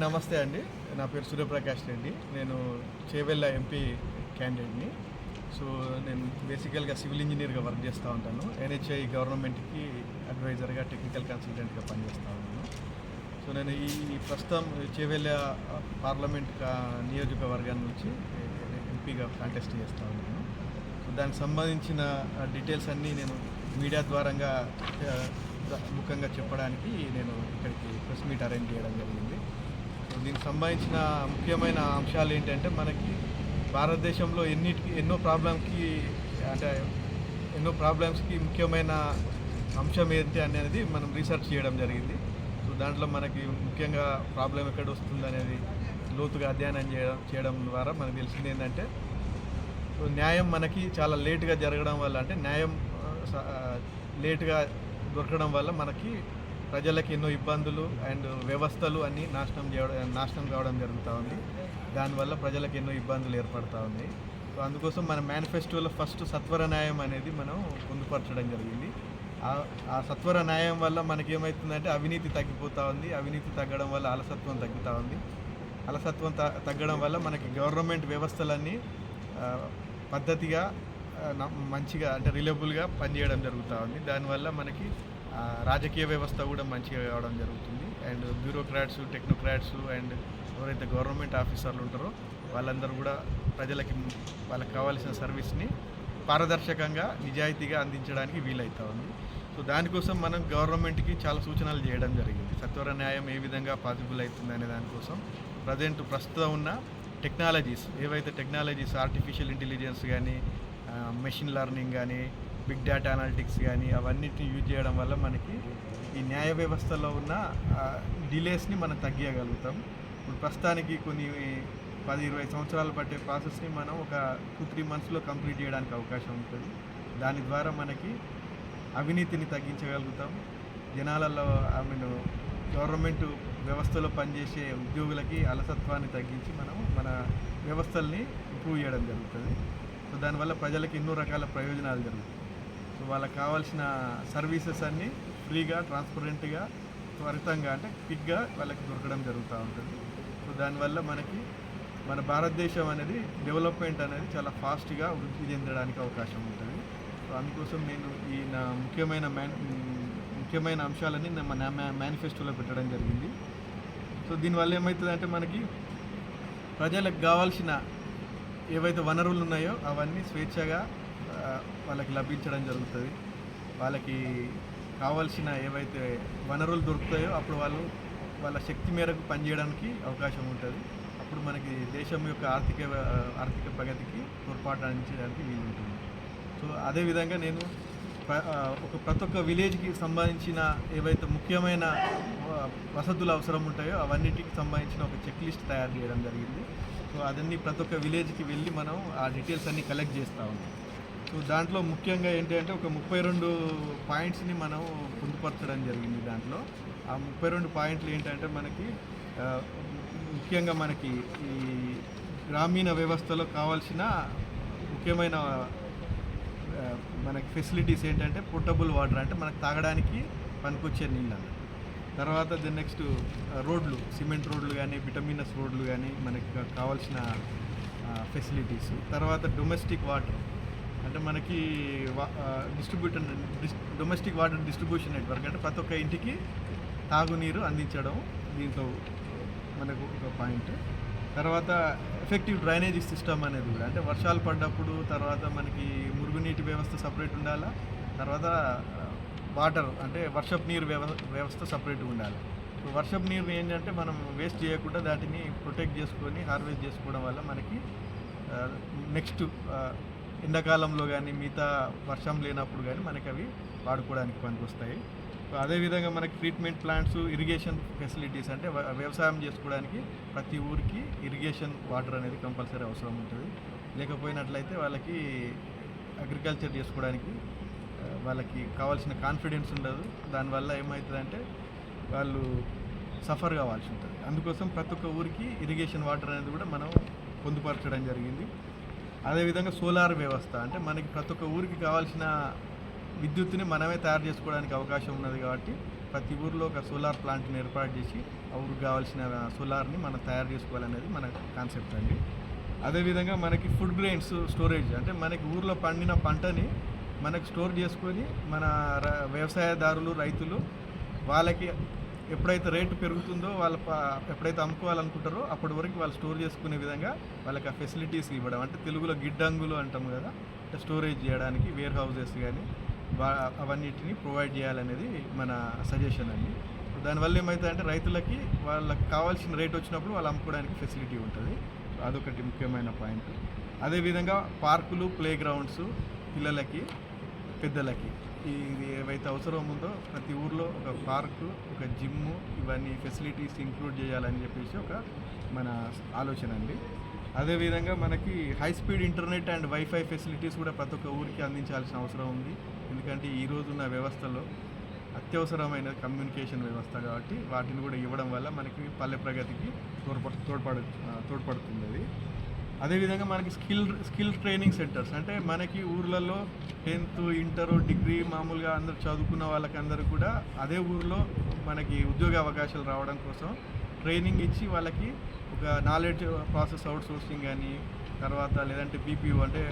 నమస్తే అండి. నా పేరు సూర్యప్రకాష్ రెడ్డి. నేను చేవెళ్ళ ఎంపీ క్యాండిడేట్ని. సో నేను బేసికల్గా సివిల్ ఇంజనీర్గా వర్క్ చేస్తూ ఉంటాను. ఎన్హెచ్ఐ గవర్నమెంట్కి అడ్వైజర్గా టెక్నికల్ కన్సల్టెంట్గా పనిచేస్తూ ఉన్నాను. సో నేను ఈ ప్రస్తుతం చేవెళ్ళ పార్లమెంట్ కా- నియోజకవర్గం నుంచి ఎంపీగా కాంటెస్ట్ చేస్తూ ఉన్నాను. సో దానికి సంబంధించిన డీటెయిల్స్ అన్నీ నేను మీడియా ద్వారంగా ముఖంగా చెప్పడానికి నేను ఇక్కడికి ప్రెస్ మీట్ అరేంజ్ చేయడం జరిగింది. దీనికి సంబంధించిన ముఖ్యమైన అంశాలు ఏంటంటే మనకి భారతదేశంలో ఎన్నిటికి ఎన్నో ప్రాబ్లంకి అంటే ఎన్నో ప్రాబ్లమ్స్కి ముఖ్యమైన అంశం ఏంటి అనేది మనం రీసెర్చ్ చేయడం జరిగింది. సో దాంట్లో మనకి ముఖ్యంగా ప్రాబ్లం ఎక్కడ వస్తుంది అనేది లోతుగా అధ్యయనం చేయడం చేయడం ద్వారా మనకు తెలిసింది ఏంటంటే సో న్యాయం మనకి చాలా లేట్గా జరగడం వల్ల అంటే న్యాయం లేటుగా దొరకడం వల్ల మనకి ప్రజలకు ఎన్నో ఇబ్బందులు అండ్ వ్యవస్థలు అన్నీ నాశనం చేయడం నాశనం కావడం జరుగుతూ ఉంది. దానివల్ల ప్రజలకు ఎన్నో ఇబ్బందులు ఏర్పడతా ఉంది. సో అందుకోసం మన మేనిఫెస్టోలో ఫస్ట్ సత్వర న్యాయం అనేది మనం పొందుపరచడం జరిగింది. ఆ- ఆ సత్వర న్యాయం వల్ల మనకి ఏమవుతుందంటే అవినీతి తగ్గిపోతూ ఉంది. అవినీతి తగ్గడం వల్ల అలసత్వం తగ్గుతూ ఉంది. అలసత్వం తగ్గడం వల్ల మనకి గవర్నమెంట్ వ్యవస్థలన్నీ పద్ధతిగా మంచిగా అంటే రిలయబుల్గా పనిచేయడం జరుగుతూ ఉంది. దానివల్ల మనకి రాజకీయ వ్యవస్థ కూడా మంచిగా కావడం జరుగుతుంది. అండ్ బ్యూరోక్రాట్స్ టెక్నోక్రాట్స్ అండ్ ఎవరైతే గవర్నమెంట్ ఆఫీసర్లు ఉంటారో వాళ్ళందరూ కూడా ప్రజలకి వాళ్ళకి కావాల్సిన సర్వీస్ని పారదర్శకంగా నిజాయితీగా అందించడానికి వీలవుతా ఉంది. సో దానికోసం మనం గవర్నమెంట్కి చాలా సూచనలు చేయడం జరిగింది. సత్వర న్యాయం ఏ విధంగా పాసిబుల్ అవుతుంది అనే దానికోసం ప్రజెంట్ ప్రస్తుతం ఉన్న టెక్నాలజీస్ ఏవైతే టెక్నాలజీస్ ఆర్టిఫిషియల్ ఇంటెలిజెన్స్ కానీ మెషిన్ లెర్నింగ్ కానీ బిగ్ డేటా అనాలిటిక్స్ కానీ అవన్నిటిని యూజ్ చేయడం వల్ల మనకి ఈ న్యాయ వ్యవస్థలో ఉన్న డిలేస్ని మనం తగ్గియగలుగుతాం. ఇప్పుడు ప్రస్తుతానికి కొన్ని పది ఇరవై సంవత్సరాలు పట్టే ప్రాసెస్ని మనం ఒక టూ త్రీ మంత్స్లో కంప్లీట్ చేయడానికి అవకాశం ఉంటుంది. దాని ద్వారా మనకి అవినీతిని తగ్గించగలుగుతాం. జనాలలో ఐ మీన్ గవర్నమెంట్ వ్యవస్థలో పనిచేసే ఉద్యోగులకి అలసత్వాన్ని తగ్గించి మనం మన వ్యవస్థల్ని ఇంప్రూవ్ చేయడం జరుగుతుంది. సో దానివల్ల ప్రజలకు ఎన్నో రకాల ప్రయోజనాలు జరుగుతాయి. సో వాళ్ళకి కావాల్సిన సర్వీసెస్ అన్నీ ఫ్రీగా ట్రాన్స్పరెంట్గా త్వరితంగా అంటే క్విక్గా వాళ్ళకి దొరకడం జరుగుతూ ఉంటుంది. సో దానివల్ల మనకి మన భారతదేశం అనేది డెవలప్మెంట్ అనేది చాలా ఫాస్ట్గా వృద్ధి చెందడానికి అవకాశం ఉంటుంది. సో అందుకోసం నేను ఈ నా ముఖ్యమైన మ్యాన్ ముఖ్యమైన అంశాలని నా మ్యా- మేనిఫెస్టోలో పెట్టడం జరిగింది. సో దీనివల్ల ఏమవుతుందంటే మనకి ప్రజలకు కావాల్సిన ఏవైతే వనరులు ఉన్నాయో అవన్నీ స్వేచ్ఛగా వాళ్ళకి లభించడం జరుగుతుంది. వాళ్ళకి కావాల్సిన ఏవైతే వనరులు దొరుకుతాయో అప్పుడు వాళ్ళు వాళ్ళ శక్తి మేరకు పనిచేయడానికి అవకాశం ఉంటుంది. అప్పుడు మనకి దేశం యొక్క ఆర్థిక ఆర్థిక ప్రగతికి తోడ్పాటు అందించడానికి వీలు ఉంటుంది. సో అదేవిధంగా నేను ఒక ప్రతి ఒక్క విలేజ్కి సంబంధించిన ఏవైతే ముఖ్యమైన వసతులు అవసరం ఉంటాయో అవన్నిటికి సంబంధించిన ఒక చెక్ లిస్ట్ తయారు చేయడం జరిగింది. సో అదన్నీ ప్రతి ఒక్క విలేజ్కి వెళ్ళి మనం ఆ డీటెయిల్స్ అన్నీ కలెక్ట్ చేస్తూ ఉన్నాం. దాంట్లో ముఖ్యంగా ఏంటి అంటే ఒక ముప్పై రెండు పాయింట్స్ని మనం పొందుపరచడం జరిగింది దాంట్లో. ఆ ముప్పై రెండు పాయింట్లు ఏంటంటే మనకి ముఖ్యంగా మనకి ఈ గ్రామీణ వ్యవస్థలో కావాల్సిన ముఖ్యమైన మనకి ఫెసిలిటీస్ ఏంటంటే పోర్టబుల్ వాటర్ అంటే మనకు తాగడానికి పనికొచ్చే నీళ్ళు అన్నమాట. తర్వాత దెన్ నెక్స్ట్ రోడ్లు సిమెంట్ రోడ్లు కానీ విటమినస్ రోడ్లు కానీ మనకి కావాల్సిన ఫెసిలిటీస్. తర్వాత డొమెస్టిక్ వాటర్. అంటే మనకి distributor domestic water distribution network అంటే ప్రతి ఒక్క ఇంటికి తాగునీరు అందించడం దీంట్లో మనకు ఒక పాయింట్ తర్వాత ఎఫెక్టివ్ డ్రైనేజీ సిస్టమ్ అనేది కూడా అంటే వర్షాలు పడ్డప్పుడు తర్వాత మనకి మురుగునీటి వ్యవస్థ సపరేట్ ఉండాలా? తర్వాత వాటర్ అంటే వర్షపు నీరు వ్యవ వ్యవస్థ సపరేట్గా ఉండాలి? వర్షపు నీరు ఏంటంటే మనం వేస్ట్ చేయకుండా దాటిని ప్రొటెక్ట్ చేసుకొని హార్వెస్ట్ చేసుకోవడం వల్ల మనకి నెక్స్ట్ ఎండాకాలంలో కానీ మిగతా వర్షం లేనప్పుడు కానీ మనకి అవి వాడుకోవడానికి పనికొస్తాయి. అదేవిధంగా మనకి ట్రీట్మెంట్ ప్లాంట్స్ ఇరిగేషన్ ఫెసిలిటీస్ అంటే వ్యవసాయం చేసుకోవడానికి ప్రతి ఊరికి ఇరిగేషన్ వాటర్ అనేది కంపల్సరీ అవసరం ఉంటుంది. లేకపోయినట్లయితే వాళ్ళకి అగ్రికల్చర్ చేసుకోవడానికి వాళ్ళకి కావాల్సిన కాన్ఫిడెన్స్ ఉండదు. దానివల్ల ఏమవుతుందంటే వాళ్ళు సఫర్ కావాల్సి ఉంటుంది. అందుకోసం ప్రతి ఒక్క ఊరికి ఇరిగేషన్ వాటర్ అనేది కూడా మనం పొందుపరచడం జరిగింది. అదేవిధంగా సోలార్ వ్యవస్థ అంటే మనకి ప్రతి ఒక్క ఊరికి కావాల్సిన విద్యుత్తుని మనమే తయారు చేసుకోవడానికి అవకాశం ఉన్నది కాబట్టి ప్రతి ఊర్లో ఒక సోలార్ ప్లాంట్ని ఏర్పాటు చేసి ఆ ఊరికి కావాల్సిన సోలార్ని మనం తయారు చేసుకోవాలనేది మన కాన్సెప్ట్ అండి. అదేవిధంగా మనకి ఫుడ్ గ్రెయిన్స్ స్టోరేజ్ అంటే మనకి ఊర్లో పండిన పంటని మనకు స్టోర్ చేసుకొని మన వ్యవసాయదారులు రైతులు వాళ్ళకి ఎప్పుడైతే రేటు పెరుగుతుందో వాళ్ళ ఎప్పుడైతే అమ్ముకోవాలనుకుంటారో అప్పటి వరకు వాళ్ళు స్టోర్ చేసుకునే విధంగా వాళ్ళకి ఆ ఫెసిలిటీస్ ఇవ్వడం. అంటే తెలుగులో గిడ్డంగులు అంటాం కదా అంటే స్టోరేజ్ చేయడానికి వేర్ హౌజెస్ కానీ అవన్నిటిని ప్రొవైడ్ చేయాలనేది మన సజెషన్ అండి. దానివల్ల ఏమైతే అంటే రైతులకి వాళ్ళకి కావాల్సిన రేట్ వచ్చినప్పుడు వాళ్ళు అమ్ముకోవడానికి ఫెసిలిటీ ఉంటుంది. అదొకటి ముఖ్యమైన పాయింట్. అదేవిధంగా పార్కులు ప్లే గ్రౌండ్స్ పిల్లలకి పెద్దలకి. ఇది ఏవైతే అవసరం ఉందో ప్రతి ఊర్లో ఒక పార్కు ఒక జిమ్ ఇవన్నీ ఫెసిలిటీస్ ఇంక్లూడ్ చేయాలని చెప్పేసి ఒక మన ఆలోచన అండి. అదేవిధంగా మనకి high speed internet and WiFi facilities కూడా ప్రతి ఒక్క ఊరికి అందించాల్సిన అవసరం ఉంది. ఎందుకంటే ఈ రోజున్న వ్యవస్థలో అత్యవసరమైన కమ్యూనికేషన్ వ్యవస్థ కాబట్టి వాటిని కూడా ఇవ్వడం వల్ల మనకి పల్లె ప్రగతికి తోడ్పడు తోడ్పడు తోడ్పడుతుంది అది. అదేవిధంగా మనకి స్కిల్ స్కిల్ ట్రైనింగ్ సెంటర్స్. అంటే మనకి ఊర్లలో టెన్త్ ఇంటర్ డిగ్రీ మామూలుగా అందరు చదువుకున్న వాళ్ళకి అందరూ కూడా అదే ఊర్లో మనకి ఉద్యోగ అవకాశాలు రావడం కోసం ట్రైనింగ్ ఇచ్చి వాళ్ళకి ఒక నాలెడ్జ్ ప్రాసెస్ అవుట్ సోర్సింగ్ కానీ తర్వాత లేదంటే బీపీఓ అంటే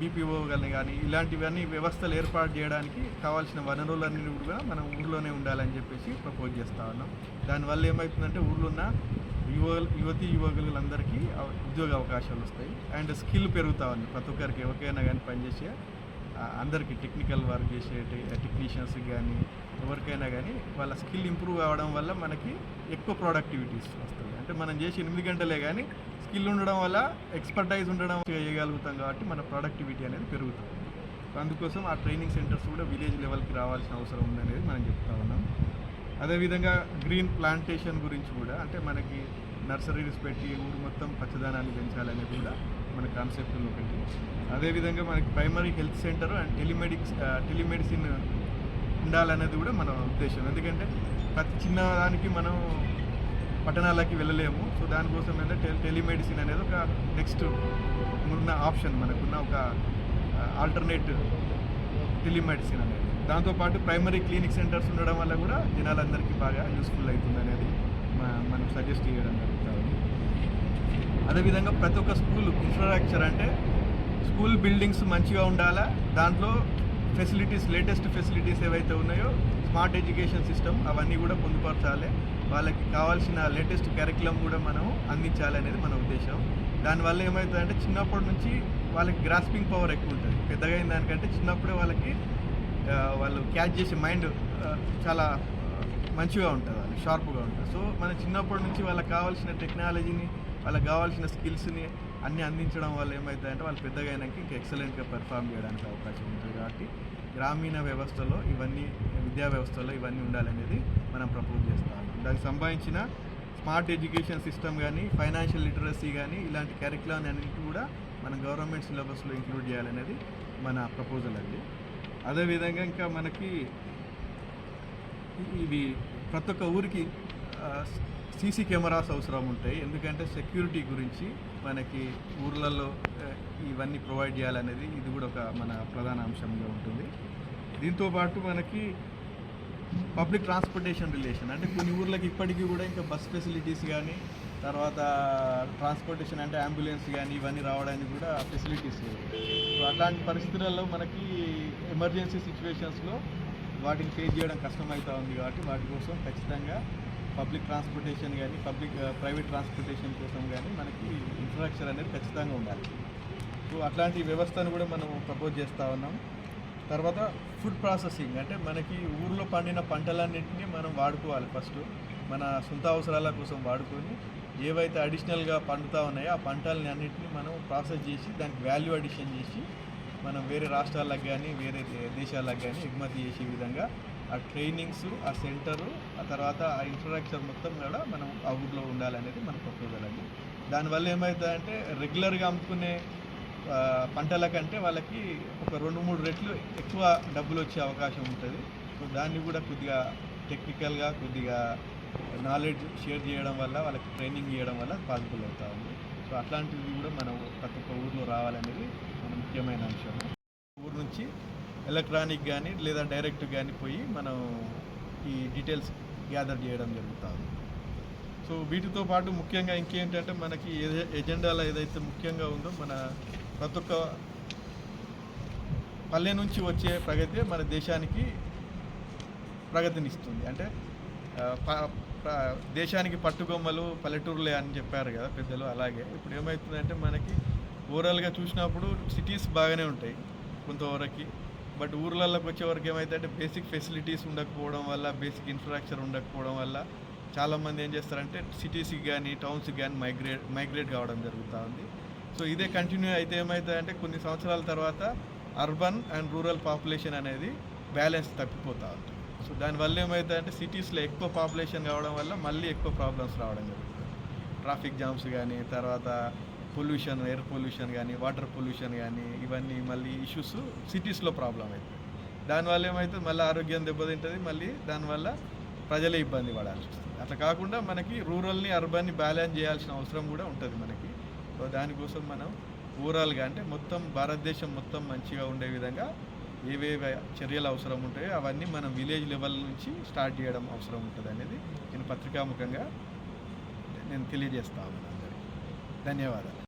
బీపీఓ కానీ కానీ ఇలాంటివన్నీ వ్యవస్థలు ఏర్పాటు చేయడానికి కావాల్సిన వనరులన్నీ కూడా మనం ఊర్లోనే ఉండాలని చెప్పేసి ప్రపోజ్ చేస్తా ఉన్నాం. దానివల్ల ఏమవుతుందంటే ఊర్లో ఉన్న యువ యువతి యువకులందరికీ ఉద్యోగ అవకాశాలు వస్తాయి. అండ్ స్కిల్ పెరుగుతా ఉంది. ప్రతి ఒక్కరికి ఎవరికైనా కానీ పనిచేసే అందరికీ టెక్నికల్ వర్క్ చేసే టెక్నీషియన్స్ కానీ ఎవరికైనా కానీ వాళ్ళ స్కిల్ ఇంప్రూవ్ అవ్వడం వల్ల మనకి ఎక్కువ ప్రొడక్టివిటీస్ వస్తుంది అంటే మనం చేసి ఎనిమిది గంటలే కానీ స్కిల్ ఉండడం వల్ల ఎక్స్పర్టైజ్ ఉండడం చేయగలుగుతాం కాబట్టి మన ప్రొడక్టివిటీ అనేది పెరుగుతుంది. అందుకోసం ఆ ట్రైనింగ్ సెంటర్స్ కూడా విలేజ్ లెవెల్కి రావాల్సిన అవసరం ఉందనేది మనం చెప్తా ఉన్నాం. అదేవిధంగా గ్రీన్ ప్లాంటేషన్ గురించి కూడా అంటే మనకి నర్సరీస్ పెట్టి ఊరు మొత్తం పచ్చదనాన్ని పెంచాలనేది కూడా మన కాన్సెప్ట్లో ఒకటి అదేవిధంగా మనకి primary health centre and telemedics telemedicine ఉండాలనేది కూడా మన ఉద్దేశం. ఎందుకంటే ప్రతి చిన్న దానికి మనం పట్టణాలకి వెళ్ళలేము. సో దానికోసం ఏంటంటే టెలి టెలిమెడిసిన్ అనేది ఒక నెక్స్ట్ ఉన్న ఆప్షన్ మనకున్న ఒక ఆల్టర్నేట్ టెలిమెడిసిన్ అనేది. దాంతోపాటు ప్రైమరీ క్లినిక్ సెంటర్స్ ఉండడం వల్ల కూడా జనాలందరికీ బాగా యూస్ఫుల్ అవుతుంది అనేది మనం సజెస్ట్ చేయడం జరుగుతుంది. అదేవిధంగా ప్రతి ఒక్క స్కూల్ ఇన్ఫ్రాస్ట్రక్చర్ అంటే స్కూల్ బిల్డింగ్స్ మంచిగా ఉండాలా? దాంట్లో ఫెసిలిటీస్ లేటెస్ట్ ఫెసిలిటీస్ ఏవైతే ఉన్నాయో స్మార్ట్ ఎడ్యుకేషన్ సిస్టమ్ అవన్నీ కూడా పొందుపరచాలి. వాళ్ళకి కావాల్సిన లేటెస్ట్ కరికులం కూడా మనం అందించాలి అనేది మన ఉద్దేశం. దానివల్ల ఏమవుతుందంటే చిన్నప్పటి నుంచి వాళ్ళకి గ్రాస్పింగ్ పవర్ ఎక్కువ ఉంటుంది. పెద్దగా అయిన దానికంటే చిన్నప్పుడే వాళ్ళకి వాళ్ళు క్యాచ్ చేసే మైండ్ చాలా మంచిగా ఉంటుంది వాళ్ళు షార్ప్గా ఉంటుంది. సో మన చిన్నప్పటి నుంచి వాళ్ళకి కావాల్సిన టెక్నాలజీని వాళ్ళకి కావాల్సిన స్కిల్స్ని అన్నీ అందించడం వల్ల ఏమవుతుందంటే వాళ్ళు పెద్దగా అయినాక ఇంకా ఎక్సలెంట్గా పెర్ఫామ్ చేయడానికి అవకాశం ఉంటుంది కాబట్టి గ్రామీణ వ్యవస్థలో ఇవన్నీ విద్యా వ్యవస్థలో ఇవన్నీ ఉండాలనేది మనం ప్రపోజ్ చేస్తాం దానికి సంబంధించిన స్మార్ట్ ఎడ్యుకేషన్ సిస్టమ్ కానీ ఫైనాన్షియల్ లిటరసీ కానీ ఇలాంటి కరికులం అన్నింటి కూడా మన గవర్నమెంట్ సిలబస్లో ఇంక్లూడ్ చేయాలనేది మన ప్రపోజల్ అండి. అదేవిధంగా ఇంకా మనకి ఇవి ప్రతి ఒక్క ఊరికి సీసీ కెమెరాస్ అవసరం ఉంటాయి. ఎందుకంటే సెక్యూరిటీ గురించి మనకి ఊర్లలో ఇవన్నీ ప్రొవైడ్ చేయాలనేది ఇది కూడా ఒక మన ప్రధాన అంశంగా ఉంటుంది. దీంతో పాటు మనకి పబ్లిక్ ట్రాన్స్పోర్టేషన్ రిలేషన్. అంటే కొన్ని ఊర్లకి ఇప్పటికీ కూడా ఇంకా బస్ ఫెసిలిటీస్ కానీ తర్వాత ట్రాన్స్పోర్టేషన్ అంటే అంబులెన్స్ కానీ ఇవన్నీ రావడానికి కూడా ఫెసిలిటీస్ లేవు. సో అట్లాంటి పరిస్థితులలో మనకి ఎమర్జెన్సీ సిచ్యువేషన్స్లో వాటిని ఫేస్ చేయడం కష్టమవుతూ ఉంది కాబట్టి వాటి కోసం ఖచ్చితంగా పబ్లిక్ ట్రాన్స్పోర్టేషన్ కానీ పబ్లిక్ ప్రైవేట్ ట్రాన్స్పోర్టేషన్ కోసం కానీ మనకి ఇన్ఫ్రాస్ట్రక్చర్ అనేది ఖచ్చితంగా ఉండాలి. సో అట్లాంటి వ్యవస్థను కూడా మనం ప్రపోజ్ చేస్తూ ఉన్నాం. తర్వాత ఫుడ్ ప్రాసెసింగ్ అంటే మనకి ఊర్లో పండిన పంటలన్నింటినీ మనం వాడుకోవాలి ఫస్ట్ మన సొంత అవసరాల కోసం వాడుకొని ఏవైతే అడిషనల్గా పండుతా ఉన్నాయో ఆ పంటలని అన్నింటినీ మనం ప్రాసెస్ చేసి దానికి వాల్యూ అడిషన్ చేసి మనం వేరే రాష్ట్రాలకు కానీ వేరే దేశాలకు కానీ ఎగుమతి చేసే విధంగా ఆ ట్రైనింగ్స్ ఆ సెంటరు ఆ తర్వాత ఆ ఇన్ఫ్రాస్ట్రక్చర్ మొత్తం కూడా మనం ఆ ఊర్లో ఉండాలనేది మన ప్రపోజల్ అండి. దానివల్ల ఏమవుతుందంటే రెగ్యులర్గా అమ్ముకునే పంటల కంటే వాళ్ళకి ఒక రెండు మూడు రెట్లు ఎక్కువ డబ్బులు వచ్చే అవకాశం ఉంటుంది. సో దాన్ని కూడా కొద్దిగా టెక్నికల్గా కొద్దిగా నాలెడ్జ్ షేర్ చేయడం వల్ల వాళ్ళకి ట్రైనింగ్ ఇవ్వడం వల్ల పాసిబుల్ అవుతా ఉంది. సో అట్లాంటివి కూడా మనం ప్రతి ఒక్క ఊర్లో రావాలనేది మన ముఖ్యమైన అంశం. ఊరు నుంచి ఎలక్ట్రానిక్ కానీ లేదా డైరెక్ట్ కానీ పోయి మనం ఈ డీటెయిల్స్ గ్యాదర్ చేయడం జరుగుతుంది సో వీటితో పాటు ముఖ్యంగా ఇంకేంటంటే మనకి ఏ ఎజెండాలో ఏదైతే ముఖ్యంగా ఉందో మన ప్రతి ఒక్క పల్లె నుంచి వచ్చే ప్రగతి మన దేశానికి ప్రగతినిస్తుంది. అంటే దేశానికి పట్టుకొమ్మలు పల్లెటూరులే అని చెప్పారు కదా పెద్దలు అలాగే. ఇప్పుడు ఏమవుతుందంటే మనకి ఓవరాల్గా చూసినప్పుడు సిటీస్ బాగానే ఉంటాయి కొంతవరకు. బట్ ఊర్లలోకి వచ్చే వరకు ఏమైతే బేసిక్ ఫెసిలిటీస్ ఉండకపోవడం వల్ల బేసిక్ ఇన్ఫ్రాస్ట్రక్చర్ ఉండకపోవడం వల్ల చాలామంది ఏం చేస్తారంటే సిటీస్కి కానీ టౌన్స్కి కానీ మైగ్రేట్ మైగ్రేట్ కావడం జరుగుతూ ఉంది. సో ఇదే కంటిన్యూ అయితే ఏమవుతుందంటే కొన్ని సంవత్సరాల తర్వాత అర్బన్ అండ్ రూరల్ పాపులేషన్ అనేది బ్యాలెన్స్ తప్పిపోతూ ఉంటుంది సో దానివల్ల ఏమవుతుందంటే సిటీస్లో ఎక్కువ పాపులేషన్ కావడం వల్ల మళ్ళీ ఎక్కువ ప్రాబ్లమ్స్ రావడం జరుగుతుంది. ట్రాఫిక్ జామ్స్ కానీ తర్వాత పొల్యూషన్ ఎయిర్ పొల్యూషన్ కానీ వాటర్ పొల్యూషన్ కానీ ఇవన్నీ మళ్ళీ ఇష్యూస్ సిటీస్లో ప్రాబ్లం అవుతుంది దానివల్ల ఏమవుతుంది మళ్ళీ ఆరోగ్యం దెబ్బతింటుంది మళ్ళీ దానివల్ల ప్రజలే ఇబ్బంది పడాల్సి వస్తుంది. అట్లా కాకుండా మనకి రూరల్ని అర్బన్ని బ్యాలెన్స్ చేయాల్సిన అవసరం కూడా ఉంటుంది మనకి. సో దానికోసం మనం ఓవరాల్గా అంటే మొత్తం భారతదేశం మొత్తం మంచిగా ఉండే విధంగా ఏవేవి చర్యలు అవసరం ఉంటాయో అవన్నీ మనం విలేజ్ లెవెల్ నుంచి స్టార్ట్ చేయడం అవసరం ఉంటుంది అనేది నేను పత్రికాముఖంగా నేను తెలియజేస్తా ఉన్నాను అందరికీ. ధన్యవాదాలు.